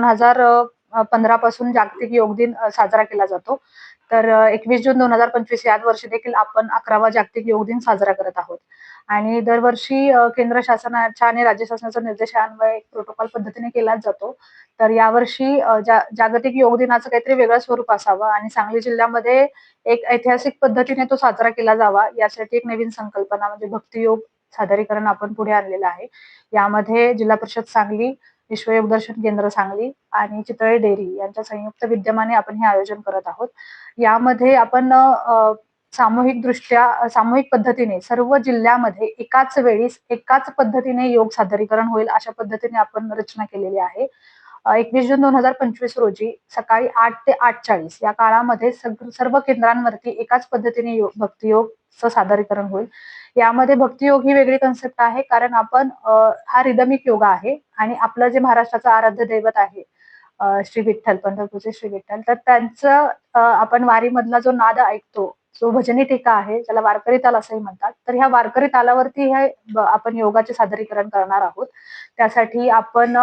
दोन हजार पंधरा पासून जागतिक योग दिन साजरा केला जातो. तर एकवीस जून दोन हजार पंचवीस या वर्षी देखील आपण अकरावा जागतिक योग दिन साजरा करत आहोत. आणि दरवर्षी केंद्र शासनाच्या आणि राज्य शासनाच्या निर्देशान्वये प्रोटोकॉल पद्धतीने केलाच जातो. तर यावर्षी जा- जागतिक योग दिनाचं काहीतरी वेगळं स्वरूप असावं आणि सांगली जिल्ह्यामध्ये एक ऐतिहासिक पद्धतीने तो साजरा केला जावा यासाठी एक नवीन संकल्पना म्हणजे भक्तियोग सादरीकरण आपण पुढे आणलेलं आहे. यामध्ये जिल्हा परिषद सांगली विश्वयोग दर्शन केंद्र सांगली आणि चितळे डेअरी यांच्या संयुक्त विद्यमाने आपण हे आयोजन करत आहोत. यामध्ये आपण सामूहिक दृष्ट्या सामूहिक पद्धतीने सर्व जिल्ह्यामध्ये एकाच वेळी एकाच पद्धतीने योग सादरीकरण होईल अशा पद्धतीने आपण रचना केलेली आहे. एकवीस जून दोन हजार पंचवीस रोजी सकाळी आठ ते आठ चाळीस या काळामध्ये सग- सर्व केंद्रांवरती एकाच पद्धतीने योग भक्तियोगचं सादरीकरण होईल. यामध्ये भक्तियोग ही वेगळी कन्सेप्ट आहे कारण आपण हा रिदमिक योगा आहे आणि आपलं जे महाराष्ट्राचं आराध्य दैवत आहे श्री विठ्ठल पंढरपूरचे श्री विठ्ठल तर त्यांचं आपण वारीमधला जो नाद ऐकतो जो भजनी टीका आहे ज्याला वारकरी ताल असंही म्हणतात तर ह्या वारकरी तालावरती हे आपण योगाचे सादरीकरण करणार आहोत. त्यासाठी आपण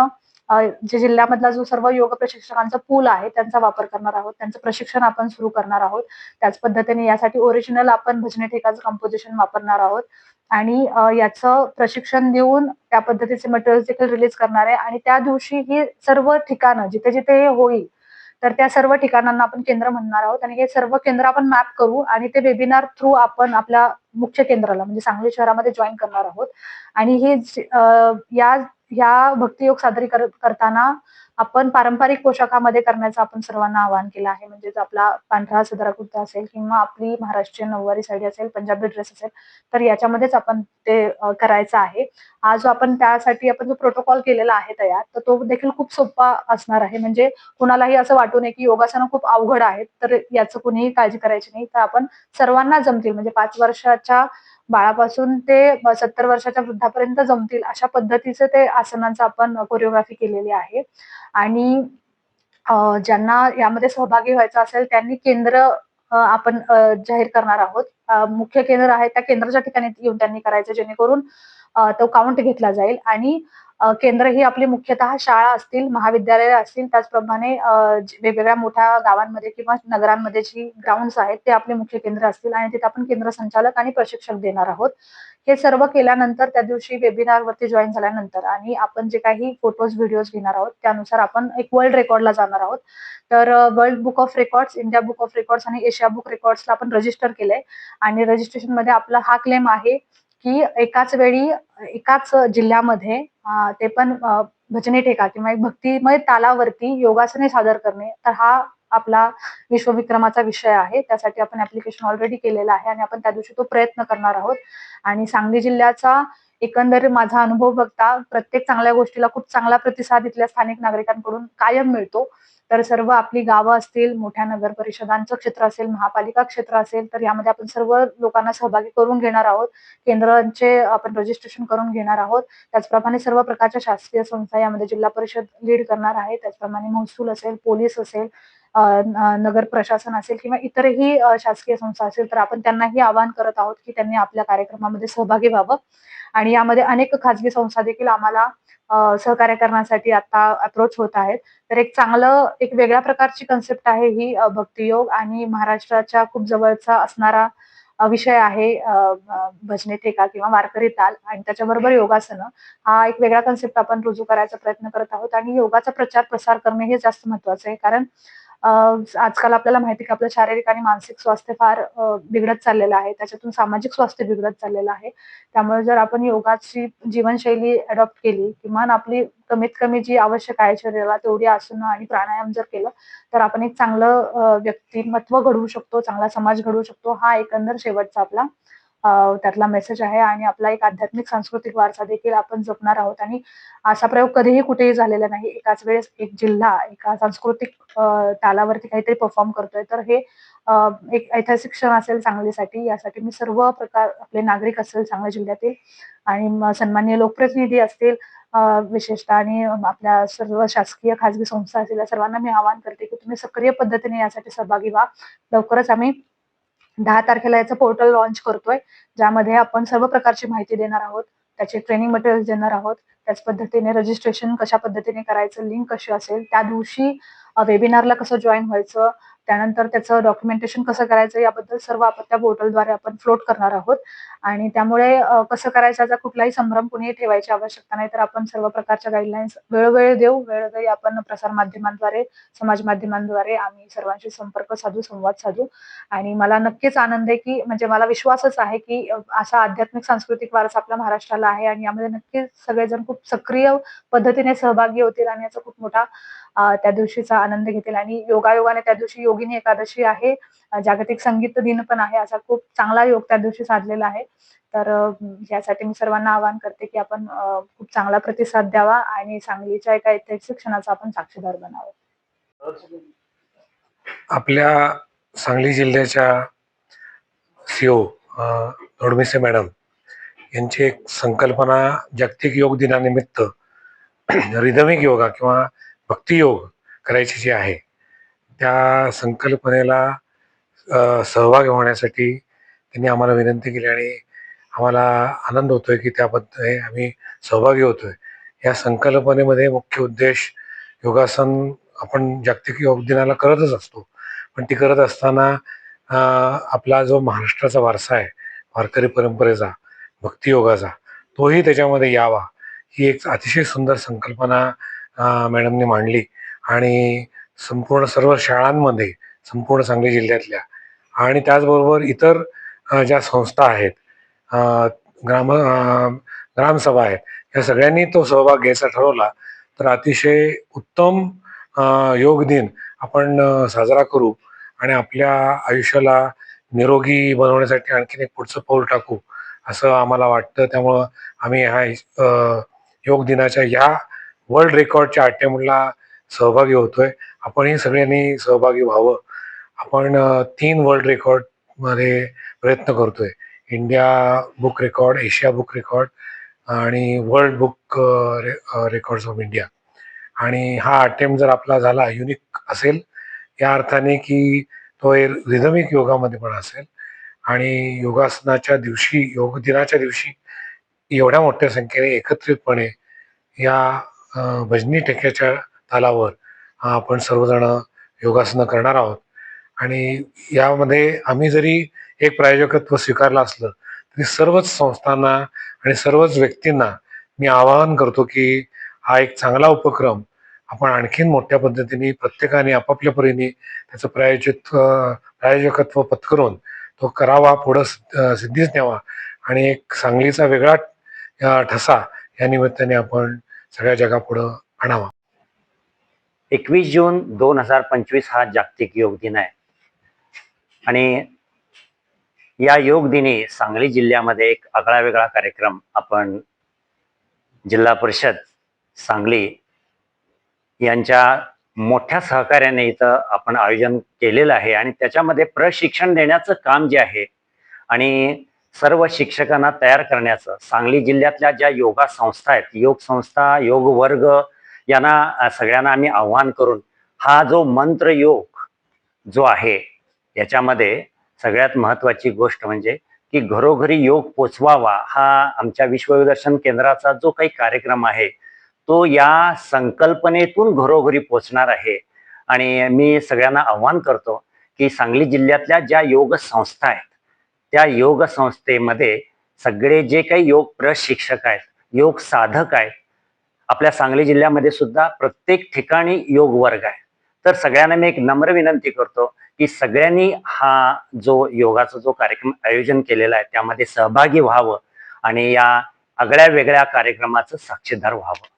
जे जिल्ह्यामधला जो सर्व योग प्रशिक्षकांचा पूल आहे त्यांचा वापर करणार आहोत. त्यांचं प्रशिक्षण आपण सुरू करणार आहोत. त्याच पद्धतीने यासाठी ओरिजिनल आपण भजने ठेकाचं कंपोजिशन वापरणार आहोत. आणि याचं प्रशिक्षण देऊन त्या पद्धतीचे मटेरियल देखील रिलीज करणार आहे. आणि त्या दिवशी ही सर्व ठिकाणं जिथे जिथे हे होईल तर त्या सर्व ठिकाणांना आपण केंद्र म्हणणार आहोत. आणि हे सर्व केंद्र आपण मॅप करू आणि ते वेबिनार थ्रू आपण आपल्या मुख्य केंद्राला म्हणजे सांगली शहरामध्ये जॉईन करणार आहोत. आणि हे या या ह्या भक्तियोग सादरीकरण करताना आपण पारंपरिक पोशाखामध्ये करण्याचं आपण सर्वांना आवाहन केलं आहे. म्हणजेच आपला पांढरा सदरा कुर्ता असेल किंवा आपली महाराष्ट्रीयन नऊवारी साडी असेल पंजाबी ड्रेस असेल तर याच्यामध्येच आपण ते करायचं आहे. हा जो आपण त्यासाठी आपण जो प्रोटोकॉल केलेला आहे तयार तर तो देखील खूप सोपा असणार आहे. म्हणजे कुणालाही असं वाटू नये की योगासनं खूप अवघड आहेत तर याचं कुणीही काळजी करायची नाही. तर आपण सर्वांना जमतील. म्हणजे पाच वर्षाच्या बाळापासून ते सत्तर वर्षाच्या वृद्धापर्यंत जमतील अशा पद्धतीचे ते आसनांचं आपण कोरिओग्राफी केलेली आहे. आणि ज्यांना यामध्ये सहभागी व्हायचं असेल त्यांनी केंद्र आपण जाहीर करणार आहोत. मुख्य केंद्र आहे त्या केंद्राच्या ठिकाणी येऊन त्यांनी करायचं जेणेकरून तो काउंट घेतला जाईल. आणि केंद्र ही आपली मुख्यतः शाळा असतील महाविद्यालय असतील त्याचप्रमाणे वेगवेगळ्या मोठ्या गावांमध्ये किंवा नगरांमध्ये जी ग्राउंड्स आहेत ते आपले मुख्य केंद्र असतील आणि तिथे आपण केंद्र संचालक आणि प्रशिक्षक देणार आहोत. हे सर्व केल्यानंतर त्या दिवशी वेबिनार वरती जॉईन झाल्यानंतर आणि आपण जे काही फोटोज व्हिडिओज घेणार आहोत त्यानुसार आपण एक वर्ल्ड रेकॉर्डला जाणार आहोत. तर world book of records India book of records आणि एशिया बुक रेकॉर्ड्सला आपण रजिस्टर केलंय. आणि रजिस्ट्रेशनमध्ये आपला हा क्लेम आहे की एकाच वेळी एकाच जिल्ह्यामध्ये ते पण भजने ठेका किंवा एक भक्तिमय तालावरती योगासने सादर करणे तर हा आपला विश्वविक्रमाचा विषय आहे. त्यासाठी आपण ऍप्लिकेशन ऑलरेडी केलेलं आहे आणि आपण त्या दिवशी तो प्रयत्न करणार आहोत. आणि सांगली जिल्ह्याचा एकंदर माझा अनुभव बघता प्रत्येक चांगल्या गोष्टीला खूप चांगला प्रतिसाद इथल्या स्थानिक नागरिकांकडून कायम मिळतो. तर सर्व आपली गावं असतील मोठ्या नगर परिषदांचं क्षेत्र असेल महापालिका क्षेत्र असेल तर यामध्ये आपण सर्व लोकांना सहभागी करून घेणार आहोत. केंद्रांचे आपण रजिस्ट्रेशन करून घेणार आहोत. त्याचप्रमाणे सर्व प्रकारच्या शासकीय संस्था यामध्ये जिल्हा परिषद लीड करणार आहे. त्याचप्रमाणे महसूल असेल पोलीस असेल नगर प्रशासन असेल किंवा इतरही शासकीय संस्था असेल तर आपण त्यांनाही आवाहन करत आहोत की त्यांनी आपल्या कार्यक्रमामध्ये सहभागी व्हावं. आणि यामध्ये अनेक खाजगी संस्था देखील आम्हाला सहकार्य करण्यासाठी आता अप्रोच होत आहेत. तर एक चांगलं एक वेगळ्या प्रकारची कन्सेप्ट आहे ही भक्तियोग आणि महाराष्ट्राच्या खूप जवळचा असणारा विषय आहे भजने ठेका किंवा वारकरी ताल आणि त्याच्याबरोबर योगासनं. हा एक वेगळा कन्सेप्ट आपण रुजू करायचा प्रयत्न करत आहोत आणि योगाचा प्रचार प्रसार करणे हे जास्त महत्वाचं आहे. कारण आजकाल आपल्याला माहिती की आपलं शारीरिक आणि मानसिक स्वास्थ्य फार बिघडत चाललेलं आहे. त्याच्यातून सामाजिक स्वास्थ्य बिघडत चाललेलं आहे. त्यामुळे जर आपण योगाची जीवनशैली अडॉप्ट केली किमान आपली कमीत कमी जी आवश्यक आहे शरीराला तेवढी आसनं आणि प्राणायाम जर केलं तर आपण एक चांगलं व्यक्तिमत्व घडवू शकतो चांगला समाज घडवू शकतो. हा एकंदर शेवटचा आपला त्यातला मेसेज आहे आणि आपला एक आध्यात्मिक सांस्कृतिक वारसा देखील आपण जपणार आहोत. आणि असा प्रयोग कधीही कुठेही झालेला नाही. एकाच वेळेस एक जिल्हा एका सांस्कृतिक तालावरती काहीतरी परफॉर्म करतोय. तर हे एक ऐतिहासिक क्षण असेल सांगलीसाठी. यासाठी मी सर्व प्रकार आपले नागरिक असेल सांगली जिल्ह्यातील आणि सन्मान्य लोकप्रतिनिधी असतील विशेषतः आणि आपल्या सर्व शासकीय खाजगी संस्था असतील या सर्वांना मी आवाहन करते की तुम्ही सक्रिय पद्धतीने यासाठी सहभागी व्हा. लवकरच आम्ही दहा तारखेला याचं पोर्टल लॉन्च करतोय ज्यामध्ये आपण सर्व प्रकारची माहिती देणार आहोत त्याचे ट्रेनिंग मटेरियल देणार आहोत त्याच पद्धतीने रजिस्ट्रेशन कशा पद्धतीने करायचं लिंक कशी असेल त्या दिवशी वेबिनारला कसं जॉईन व्हायचं त्यानंतर त्याचं डॉक्युमेंटेशन कसं करायचं याबद्दल सर्व आपण त्या पोर्टलद्वारे आपण फ्लोट करणार आहोत. आणि त्यामुळे कसं करायचं याचा कुठलाही संभ्रम कुणीही ठेवायची आवश्यकता नाही. तर आपण सर्व प्रकारच्या गाईडलाईन्स वेळोवेळी देऊ. वेळोवेळी आपण प्रसार माध्यमांद्वारे समाज माध्यमांद्वारे आम्ही सर्वांशी संपर्क साधू संवाद साधू. आणि मला नक्कीच आनंद आहे की म्हणजे मला विश्वासच आहे की असा आध्यात्मिक सांस्कृतिक वारसा आपल्या महाराष्ट्राला आहे. आणि यामध्ये नक्कीच सगळेजण खूप सक्रिय पद्धतीने सहभागी होतील आणि याचा खूप मोठा त्या दिवशीचा आनंद घेतील. आणि योगायोगाने त्या दिवशी योगिनी एकादशी आहे. जागतिक संगीत दिन पण आहे. असा खूप चांगला योग त्या दिवशी साधलेला आहे. तर यासाठी मी सर्वांना आवाहन करते की आपण खूप चांगला प्रतिसाद द्यावा आणि सांगलीच्या एका ऐतिहासिक क्षणाचा आपण साक्षीदार बनावं. आपल्या सांगली जिल्ह्याच्या सीओ रोडमिसे मॅडम यांची एक संकल्पना जागतिक योग दिनानिमित्त रिदमिक योगा किंवा भक्तियोग करायची जी आहे त्या संकल्पनेला सहभागी होण्यासाठी त्यांनी आम्हाला विनंती केली आणि आम्हाला आनंद होतोय की त्याबद्दल आम्ही सहभागी होतोय. या संकल्पनेमध्ये मुख्य उद्देश योगासन आपण जागतिक योग दिनाला करतच असतो. पण ती करत असताना आपला जो महाराष्ट्राचा वारसा आहे वारकरी परंपरेचा भक्तियोगाचा तोही त्याच्यामध्ये यावा. ही एक अतिशय सुंदर संकल्पना मॅडमने मांडली. आणि संपूर्ण सर्व शाळांमध्ये संपूर्ण सांगली जिल्ह्यातल्या आणि त्याचबरोबर इतर ज्या संस्था आहेत ग्राम ग्रामसभा आहेत या सगळ्यांनी तो सहभाग घ्यायचा ठरवला तर अतिशय उत्तम योग दिन आपण साजरा करू आणि आपल्या आयुष्याला निरोगी बनवण्यासाठी आणखीन एक पुढचं पाऊल टाकू असं आम्हाला वाटतं. त्यामुळं आम्ही ह्या योग दिनाच्या या वर्ल्ड रेकॉर्डच्या अटेम्प्टला सहभागी होतोय. आपणही सगळ्यांनी सहभागी व्हावं. आपण तीन वर्ल्ड रेकॉर्डमध्ये प्रयत्न करतोय. India book record Asia book record आणि world book records of India आणि हा अटेम्प्ट जर आपला झाला युनिक असेल या अर्थाने की तो रिदमिक योगामध्ये पण असेल आणि योगासनाच्या दिवशी योग दिनाच्या दिवशी एवढ्या मोठ्या संख्येने एकत्रितपणे या भजनी टेक्याच्या तालावर आपण सर्वजण योगासनं करणार आहोत. आणि यामध्ये आम्ही जरी एक प्रायोजकत्व स्वीकारलं असलं तरी सर्वच संस्थांना आणि सर्वच व्यक्तींना मी आवाहन करतो की हा एक चांगला उपक्रम आपण आणखीन मोठ्या पद्धतीने प्रत्येकाने आपापल्या परीने त्याचं प्रायोजित प्रायोजकत्व पत्करून तो करावा पुढं सिद्ध- सिद्धीच न्यावा. आणि एक सांगलीचा वेगळा ठसा या निमित्ताने आपण सगळ्या जगापुढं आणावा. एकवीस जून दोन हजार पंचवीस हा जागतिक योग दिन आहे. आणि या योग दिनी सांगली जिल्ह्यामध्ये एक आगळा वेगळा कार्यक्रम आपण जिल्हा परिषद सांगली यांच्या मोठ्या सहकार्याने इथं आपण आयोजन केलेलं आहे. आणि त्याच्यामध्ये प्रशिक्षण देण्याचं काम जे आहे आणि सर्व शिक्षकांना तयार करण्याचं. सांगली जिल्ह्यातल्या ज्या योगा संस्था आहेत योग संस्था योग वर्ग यांना सगळ्यांना आम्ही आव्हान करून हा जो मंत्र योग जो आहे याच्यामध्ये सगळ्यात महत्वाची गोष्ट म्हणजे की घरोघरी योग पोचवावा हा आमच्या विश्वदर्शन केंद्राचा जो काही कार्यक्रम आहे तो या संकल्पनेतून घरोघरी पोचणार आहे. आणि मी सगळ्यांना आव्हान करतो की सांगली जिल्ह्यातल्या ज्या योग संस्था आहेत त्या योग संस्थेमध्ये सगळे जे काही योग प्रशिक्षक आहेत योग साधक आहेत आपल्या सांगली जिल्ह्यामध्ये सुद्धा प्रत्येक ठिकाणी योग वर्ग आहे. तर सगळ्यांना मी एक नम्र विनंती करतो की सगळ्यांनी हा जो योगाचा जो कार्यक्रम आयोजन केलेला आहे त्यामध्ये सहभागी व्हावं आणि या आगळ्या वेगळ्या कार्यक्रमाचं साक्षीदार व्हावं.